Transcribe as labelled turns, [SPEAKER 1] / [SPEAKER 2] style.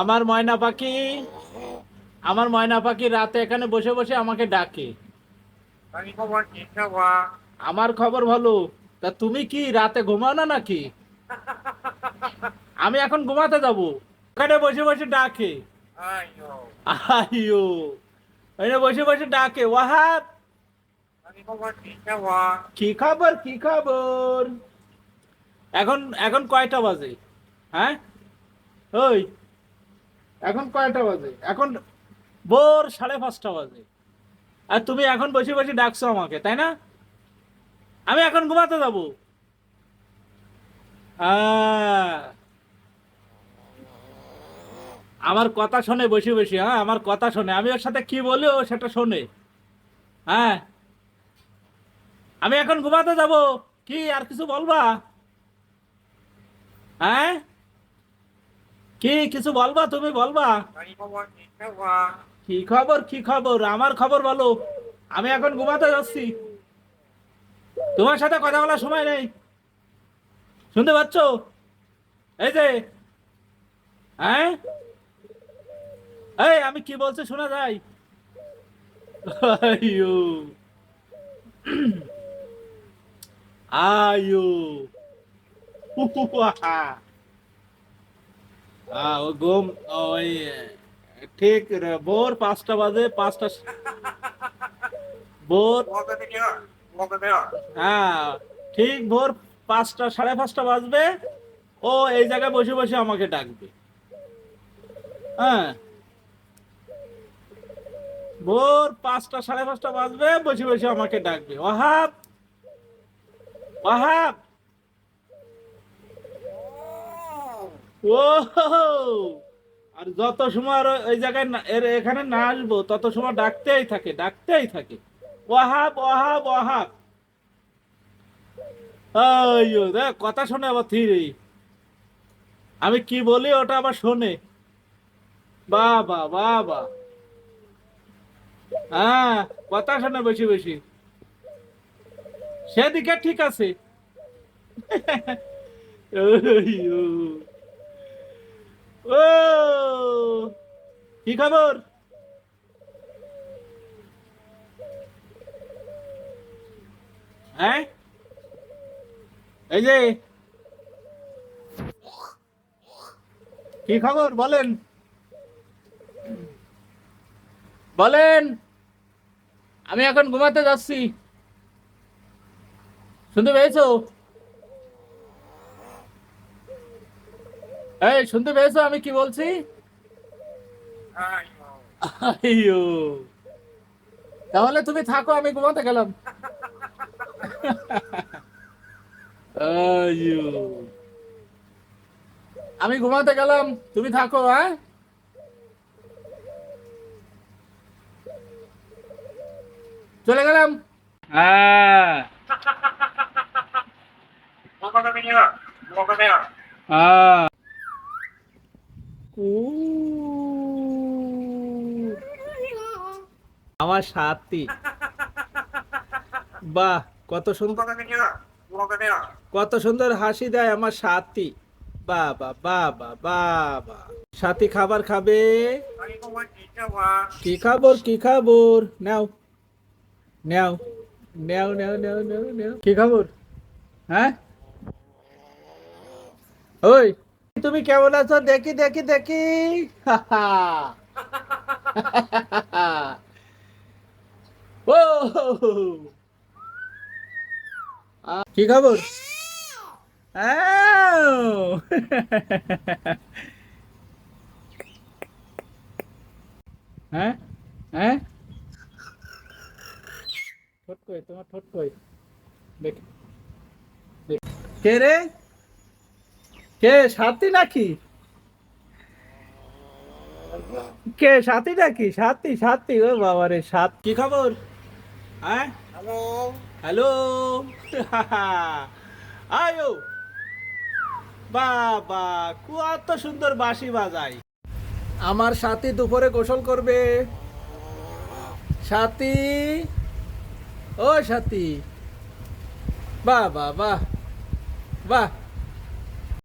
[SPEAKER 1] আমার ময়না পাখি আমার ময়না পাখি রাতে এখানে বসে বসে আমাকে ডাকে। আমার খবর ভালো। তা তুমি কি রাতে ঘুমাও না নাকি? আমি এখন ঘুমাতে যাব। ওখানে বসে বসে ডাকে।
[SPEAKER 2] আইও
[SPEAKER 1] ওখানে বসে বসে ডাকে। ওয়াহাব।
[SPEAKER 2] খবর? কি খবর
[SPEAKER 1] কি খবর? এখন এখন কয়টা বাজে? হ্যাঁ? ওই এখন কয়টা বাজে? এখন ভোর সাড়ে পাঁচটা বাজে। আর তুমি এখন বসে বসে ডাকছো আমাকে, তাই না? আমি এখন ঘুমাতে যাব। আমার কথা শোনে বসে বসে হ্যাঁ আমার কথা শোনে। আমি ওর সাথে কি বলি, ও সেটা শোনে। হ্যাঁ। আমি এখন ঘুমাতে যাব। কি, আর কিছু বলবা? হ্যাঁ? কি কিছু বলবা তুমি বলবা?
[SPEAKER 2] কি খবর
[SPEAKER 1] কি খবর? আমার খবর বলো। আমি এখন ঘুমাতে যাচ্ছি। তোমার সাথে কথা বলার সময় নেই। শুনতে পাচ্ছ? এই যে হ্যাঁ? এই আমি কি বলছি শোনা যায়? আয়ো। আ, ও ঘুম, ওই, ঠিক ভোর পাঁচটা বাজে, পাঁচটা ভোর হ্যাঁ ঠিক ভোর পাঁচটা, সাড়ে পাঁচটা বাজবে, ও এই জায়গায় বসে বসে আমাকে ডাকবে। হ্যাঁ। ভোর পাঁচটা, সাড়ে পাঁচটা বাজবে, বসে বসে আমাকে ডাকবে। ওহাব ওহাব ও আর যত সময় আর ওই জায়গায় এর এখানে না আসব, তত সময় ডাকতেই থাকে ডাকতেই থাকে। ওয়াহাব ওয়াহাব আইয়ো, দেখ, কথা শোনে আবার থিরি আমি কি বলি ওটা আবার শোনে। বাবা বাবা। হ্যাঁ কথা শোনে বেশি বেশি। সেদিকে ঠিক আছে। ও! কি খবর? হ্যাঁ? এই যে। কি খবর? বলেন। বলেন। আমি এখন ঘুমাতে যাচ্ছি। শুনতে পেয়েছ? এই শুনতে পেয়েছ আমি কি বলছি?
[SPEAKER 2] আইও
[SPEAKER 1] তাহলে তুমি থাকো আমি ঘুমাতে গেলাম। আমি ঘুমাতে গেলাম তুমি থাকো হ্যাঁ? চলে গেলাম। হ্যাঁ। হ্যাঁ। আমার সাথী। বাহ কত সুন্দর কত সুন্দর হাসি দেয় আমার সাথী। বাবা বাবা বাবা সাথী খাবার খাবে?
[SPEAKER 2] কি খাবার
[SPEAKER 1] কি খাবার? নাও। নাও। নাও নাও নাও নাও নাও। কি খাবার? হ্যাঁ? ওই তুমি কেমন আছো? দেখি দেখি দেখি। ও! কি খবর? আও। হ্যাঁ? হ্যাঁ? ঠোঁট কই? তোমার ঠোঁট কই? দেখ। কে রে? কে সাথী নাকি? কে সাথী নাকি? সাথী সাথী ও বাবা রে সাত কি খবর? হ্যাঁ?
[SPEAKER 2] হ্যালো।
[SPEAKER 1] হ্যালো। আয়ো বাবা কত সুন্দর বাঁশি বাজাই। আমার সাথী দুপুরে গোসল করবে। সাথী। ও সাথী। বাহ বাহ বাহ বাহ।